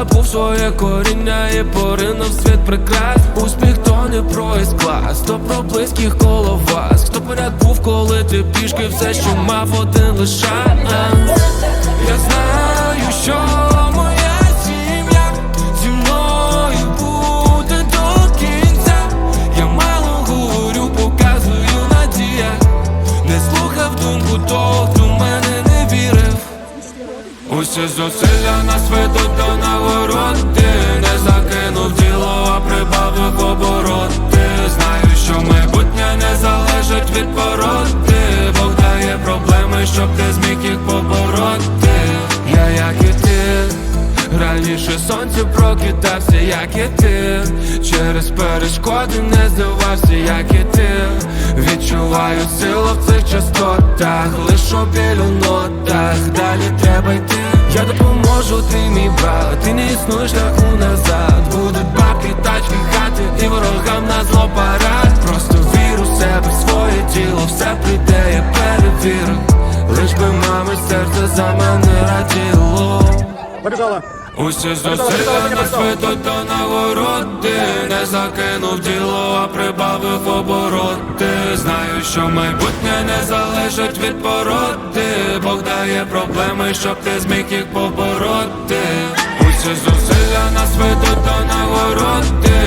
забув своє коріння і поринув світ прикрас. Успіх то не про клас, то про близьких коло вас. Хто поряд був, коли ти пішки, все, що мав один лише Я знаю, що моя Усі зусилля нас ведуть до нагороди. Не закинув діло, а прибавив обороти. Знаю, що майбутнє не залежить від породи. Бог дає проблеми, щоб ти зміг їх побороти. Я як і ти Раніше сонце прокидався, як і ти. Через перешкоди не здавався, як і ти. Відчуваю силу в цих частотах Лиш у білю нотах, далі треба йти Я допоможу, ти мій брат, ти не існуєш шляху назад. Будуть бабки, тачки, хати і ворогам на зло парад. Просто вір у себе, в своє тіло, все прийде, я перевірю. Лиш би мами серце за мене раділо. Побежала. Усі зусилля нас ведуть до нагороди. Не закинув діло, а прибавив обороти Що майбутнє не залежить від породи Бог дає проблеми, щоб ти зміг їх побороти. Усі зусилля нас ведуть до нагороди